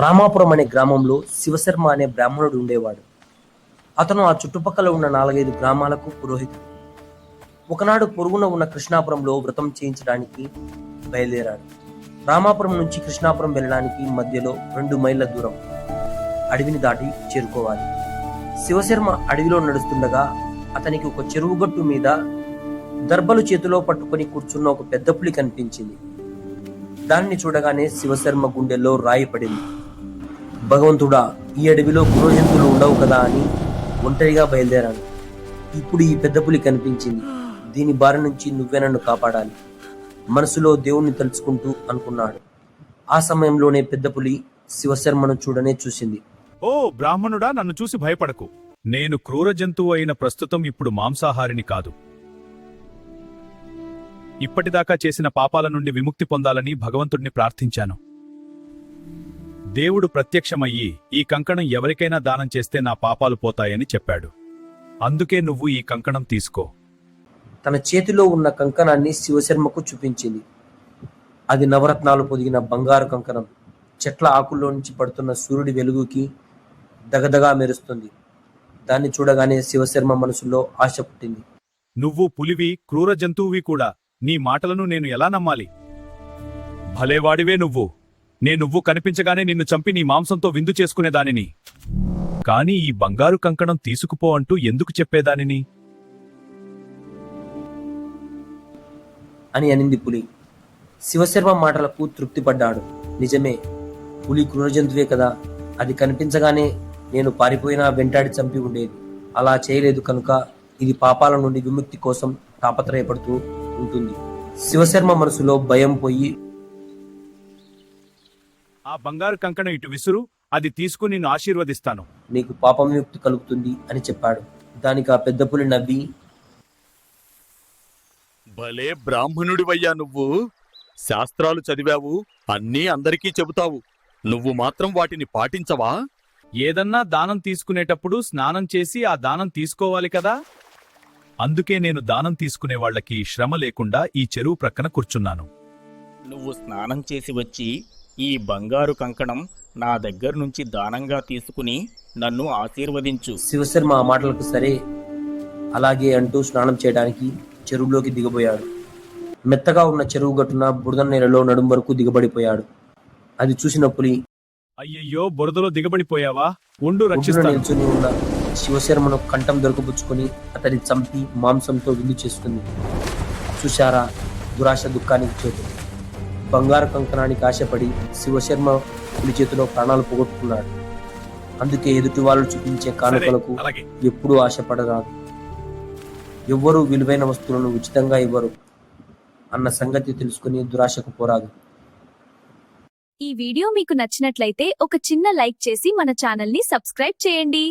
రామాపురం అనే గ్రామంలో శివశర్మ అనే బ్రాహ్మణుడు ఉండేవాడు. అతను ఆ చుట్టుపక్కల ఉన్న నాలుగైదు గ్రామాలకు పురోహితుడు. ఒకనాడు పొరుగున ఉన్న కృష్ణాపురంలో వ్రతం చేయించడానికి బయలుదేరాడు. రామాపురం నుంచి కృష్ణాపురం వెళ్ళడానికి మధ్యలో రెండు మైళ్ళ దూరం అడవిని దాటి చేరుకోవాలి. శివశర్మ అడవిలో నడుస్తుండగా అతనికి ఒక చెరువు గట్టు మీద దర్బలు చేతిలో పట్టుకొని కూర్చున్న ఒక పెద్ద పులి కనిపించింది. దాన్ని చూడగానే శివశర్మ గుండెల్లో రాయి పడింది. భగవంతుడా ఈ అడవిలో పురోహితులు ఉండవు కదా అని ఒంటరిగా బయలుదేరాను. ఇప్పుడు ఈ పెద్ద పులి కనిపించింది. దీని బారి నుంచి నువ్వే నన్ను కాపాడాలి. మనసులో దేవుణ్ణి తలుచుకుంటూ అనుకున్నాడు. ఆ సమయంలోనే పెద్ద పులి శివశర్మను చూడనే చూసింది. ఓ బ్రాహ్మణుడా నన్ను చూసి భయపడకు. నేను క్రూర జంతువు అయిన ప్రస్తుతం ఇప్పుడు మాంసాహారిని కాదు. ఇప్పటిదాకా చేసిన పాపాల నుండి విముక్తి పొందాలని భగవంతుడిని ప్రార్థించాను. దేవుడు ప్రత్యక్షమయ్యి ఈ కంకణం ఎవరికైనా దానం చేస్తే నా పాపాలు పోతాయని చెప్పాడు. అందుకే నువ్వు ఈ కంకణం తీసుకో. తన చేతిలో ఉన్న కంకణాన్ని శివశర్మకు చూపించింది. అది నవరత్నాలు పొదిగిన బంగారు కంకణం. చెట్ల ఆకుల్లో నుంచి పడుతున్న సూర్యుడి వెలుగుకి దగదగా మెరుస్తుంది. దాన్ని చూడగానే శివశర్మ మనసులో ఆశ పుట్టింది. నువ్వు పులివి క్రూర జంతువువి కూడా. నీ మాటలను నేను ఎలా నమ్మాలి? భలేవాడివే నువ్వు. నే నువ్వు కనిపించగానే నిన్ను చంపి నీ మాంసంతో విందు చేసుకునేదానిని. కాని ఈ బంగారు కంకణం తీసుకుపో అంటూ ఎందుకు చెప్పేదానిని? అని అనింది పులి. శివశర్మ మాటలకు తృప్తిపడ్డాడు. నిజమే పులి క్రూరజంతువే కదా. అది కనిపించగానే నేను పారిపోయినా వెంటాడి చంపి ఉండేది. అలా చేయలేదు కనుక ఇది పాపాల నుండి విముక్తి కోసం తాపత్రయపడుతూ ఉంటుంది. శివశర్మ మనసులో భయం పోయి ఆ బంగారు కంకణం ఇటు విసురు అది తీసుకుని నిన్ను ఆశీర్వదిస్తాను. నీకు పాపం విముక్తి కలుగుతుంది అని చెప్పాడు. దానికి ఆ పెద్ద పులి నవ్వి భలే బ్రాహ్మణుడివయ్యా నువ్వు. శాస్త్రాలు చదివావు అన్నీ అందరికీ చెబుతావు. నువ్వు మాత్రం వాటిని పాటించవా? ఏదన్నా దానం తీసుకునేటప్పుడు స్నానం చేసి ఆ దానం తీసుకోవాలి కదా? అందుకే నేను దానం తీసుకునే వాళ్ళకి శ్రమ లేకుండా ఈ చెరువు ప్రక్కన కూర్చున్నాను. నువ్వు స్నానం చేసి వచ్చి ఈ బంగారు కంకణం నా దగ్గర నుంచి దానంగా తీసుకుని నన్ను ఆశీర్వదించు. శివశర్మ ఆ మాటలకు సరే అలాగే అంటూ స్నానం చేయడానికి చెరువులోకి దిగబోయాడు. మెత్తగా ఉన్న చెరువు గట్టున బురద నేలలో నడుం వరకు దిగబడిపోయాడు. అది చూసిన పులి అయ్యయ్యో బురదలో దిగబడిపోయావా? ఉండు నిల్చుని ఉన్న శివశర్మను కంఠం దొరకబుచ్చుకొని అతని చంపి మాంసంతో విందు చేస్తుంది చూశారా? దురాశ దుఃఖానికి చోటు. బంగారు కంకణానికి ఆశపడి శివశర్మ పులి చేతిలో ప్రాణాలు పోగొట్టుకున్నాడు. అందుకే ఎదుటి వాళ్ళు చూపించే కానుకలకు ఎప్పుడూ ఆశపడరాదు. ఎవ్వరూ విలువైన వస్తువులను ఉచితంగా ఇవ్వరు అన్న సంగతి తెలుసుకుని దురాశకు పోరాదు. ఈ వీడియో మీకు నచ్చినట్లయితే ఒక చిన్న లైక్ చేసి మన ఛానల్ని సబ్స్క్రైబ్ చేయండి.